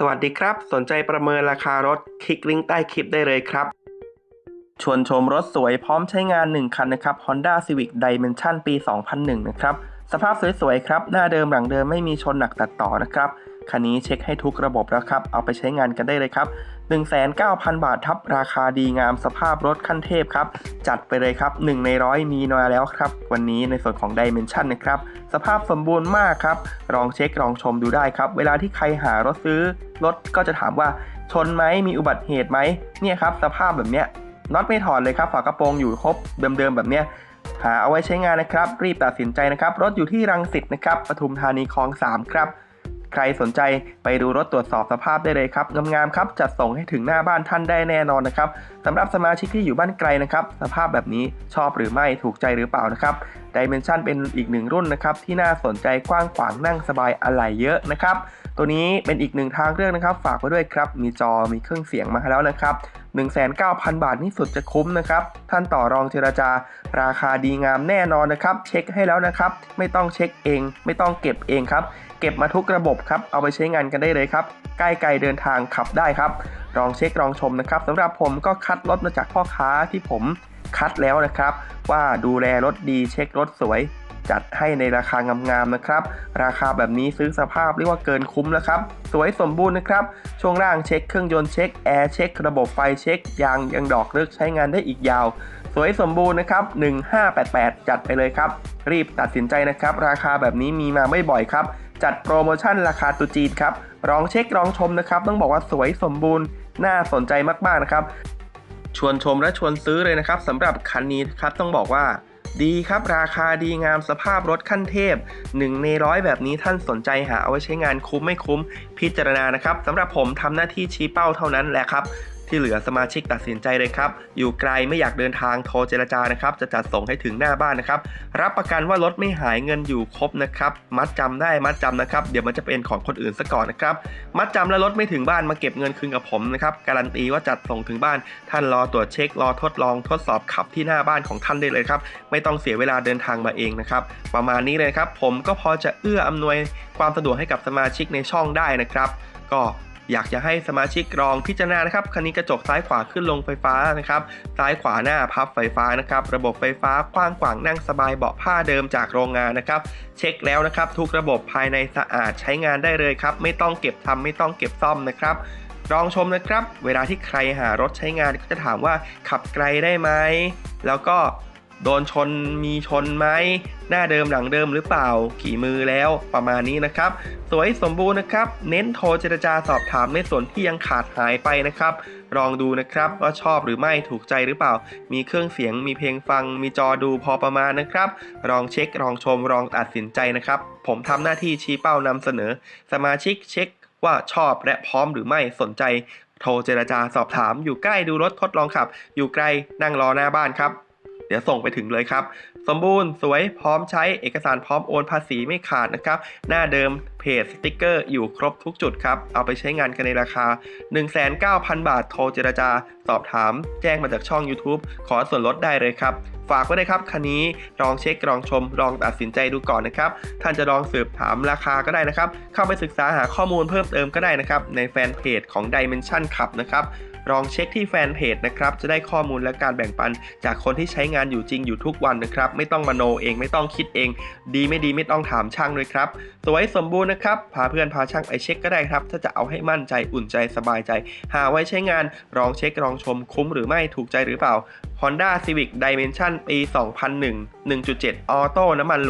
สวัสดีครับ สนใจประเมินราคารถคลิกลิงก์ใต้คลิปได้เลยครับ ชวนชมรถสวยพร้อมใช้งาน 1 คันนะครับ Honda Civic Dimension ปี 2001 นะครับ สภาพสวยๆ ครับ หน้าเดิมหลังเดิมไม่มีชนหนักตัดต่อนะครับ คันนี้เช็คให้ทุกระบบแล้วครับ เอาไปใช้งานกันได้เลยครับ 19,000 บาททับราคาดีงามสภาพรถขั้นเทพครับ จัดไปเลยครับ 1 ในร้อยมีมาแล้วครับ วันนี้ในส่วนของ Dimension นะครับ สภาพสมบูรณ์มากครับ ลองเช็คลองชมดูได้ครับ เวลาที่ใครหารถซื้อรถก็จะถามว่าชนไหมมีอุบัติเหตุไหมเนี่ยครับสภาพแบบเนี้ยน็อตไม่ถอดเลยครับฝากระโปรงอยู่ครบเดิมๆแบบเนี้ยหาเอาไว้ใช้งานนะครับ รีบตัดสินใจนะครับ รถอยู่ที่รังสิตนะครับปทุมธานีคลอง 3 ครับ ใครสนใจไปดูรถตรวจสอบสภาพได้เลยครับงามๆครับจัดส่งให้ถึงหน้าบ้านท่านได้แน่นอนนะครับสำหรับสมาชิกที่อยู่บ้านไกลนะครับ สภาพแบบนี้ชอบหรือไม่ถูกใจหรือเปล่านะครับ Dimension เป็นอีกหนึ่งรุ่นนะครับที่น่าสนใจกว้างขวางนั่งสบายอะไหล่เยอะนะครับตัวนี้เป็นอีกหนึ่งทางเลือกนะครับ ฝากไว้ด้วยครับ มีจอมีเครื่องเสียงมาแล้วนะครับ 19,000 บาทนี่สุดจะคุ้มนะครับ ท่านต่อรองเจราจา ราคาดีงามแน่นอนนะครับ เช็คให้แล้วนะครับ ไม่ต้องเช็คเอง ไม่ต้องเก็บเองครับ เก็บมาทุกระบบครับ เอาไปใช้งานกันได้เลยครับ ใกล้ไกลเดินทางขับได้ครับ ลองเช็คลองชมนะครับสำหรับผมก็คัดรถมาจากพ่อค้าที่ผมคัดแล้วนะครับ ว่าดูแลรถดีเช็ครถสวย จัดให้ในราคางามๆนะครับ ราคาแบบนี้ซื้อสภาพเรียกว่าเกินคุ้มแล้วครับ สวยสมบูรณ์นะครับ ช่วงล่างเช็คเครื่องยนต์เช็คแอร์เช็คระบบไฟเช็คยางยังดอกเลึกใช้งานได้อีกยาว สวยสมบูรณ์นะครับ 1588 จัดไปเลยครับ รีบตัดสินใจนะครับ ราคาแบบนี้มีมาไม่บ่อยครับ จัดโปรโมชั่นราคาตุจีนครับลองเช็คลองชมนะครับ ต้องบอกว่าสวยสมบูรณ์น่าสนใจมากๆนะครับ ชวนชมและชวนซื้อเลยนะครับสำหรับคันนี้ครับต้องบอกว่าดีครับราคาดีงามสภาพรถขั้นเทพ 1 ในร้อยแบบนี้ท่านสนใจหาเอาไว้ใช้งานคุ้มไม่คุ้มพิจารณานะครับสำหรับผมทำหน้าที่ชี้เป้าเท่านั้นแหละครับ ที่เหลือสมาชิกตัดสินใจเลยครับ อยู่ไกลไม่อยากเดินทางโทรเจรจานะครับ จะจัดส่งให้ถึงหน้าบ้านนะครับ รับประกันว่ารถไม่หายเงินอยู่ครบนะครับ มัดจำได้มัดจำนะครับ เดี๋ยวมันจะเป็นของคนอื่นซะก่อนนะครับ มัดจำแล้วรถไม่ถึงบ้านมาเก็บเงินคืนกับผมนะครับ การันตีว่าจัดส่งถึงบ้าน ท่านรอตรวจเช็ค รอทดลองทดสอบขับที่หน้าบ้านของท่านได้เลยครับ ไม่ต้องเสียเวลาเดินทางมาเองนะครับ ประมาณนี้เลยครับ ผมก็พอจะเอื้ออำนวยความสะดวกให้กับสมาชิกในช่องได้นะครับ ก็ อยากจะให้สมาชิกลองพิจารณานะครับคันนี้กระจกซ้ายขวาขึ้นลงไฟฟ้านะครับซ้ายขวาหน้าพับไฟฟ้านะครับระบบไฟฟ้ากว้างขวางนั่งสบายเบาะผ้าเดิมจากโรงงานนะครับเช็คแล้วนะครับทุกระบบภายในสะอาดใช้งานได้เลยครับไม่ต้องเก็บทำไม่ต้องเก็บซ่อมนะครับลองชมนะครับ เวลาที่ใครหารถใช้งานก็จะถามว่าขับไกลได้ไหม แล้วก็ โดนชนมีชนไหมหน้าเดิมหลังเดิมหรือเปล่าขี่มือแล้วประมาณนี้นะครับ สวยสมบูรณ์นะครับ เน้นโทรเจรจาสอบถามในส่วนที่ยังขาดหายไปนะครับ ลองดูนะครับว่าชอบหรือไม่ถูกใจหรือเปล่า มีเครื่องเสียงมีเพลงฟัง มีจอดูพอประมาณนะครับ ลองเช็คลองชมลองตัดสินใจนะครับ ผมทำหน้าที่ชี้เป้านำเสนอ สมาชิกเช็คว่าชอบและพร้อมหรือไม่สนใจ โทรเจรจาสอบถาม อยู่ใกล้ดูรถทดลองขับ อยู่ไกลนั่งรอหน้าบ้านครับ เดี๋ยวส่งไปถึงเลยครับ สมบูรณ์สวยพร้อมใช้เอกสารพร้อมโอนภาษีไม่ขาดนะครับ หน้าเดิมเพจสติกเกอร์อยู่ครบทุกจุดครับ เอาไปใช้งานกันในราคา 19,000 บาทโทรเจรจา สอบถาม แจ้งมาจากช่อง YouTube ขอส่วนลดได้เลยครับ ฝากไว้เลยครับคันนี้ลองเช็คลองชม ลองตัดสินใจดูก่อนนะครับ ท่านจะลองสืบถามราคาก็ได้นะครับ เข้าไปศึกษาหาข้อมูลเพิ่มเติมก็ได้นะครับ ในแฟนเพจของ Dimension ขับนะครับ ลองเช็คที่แฟนเพจนะครับจะได้ข้อมูลและการแบ่งปัน จากคนที่ใช้งานอยู่จริงอยู่ทุกวันนะครับไม่ต้องมโนเองไม่ต้องคิดเอง ดีไม่ดีไม่ต้องถามช่างด้วยครับสวยสมบูรณ์นะครับพาเพื่อนพาช่างไปเช็คก็ได้ครับ ถ้าจะเอาให้มั่นใจอุ่นใจสบายใจ หาไว้ใช้งานลองเช็คลองชมคุ้มหรือไม่ถูกใจหรือเปล่า Honda Civic Dimension ปี 2001 1.7 ออโต้น้ำมันล้วน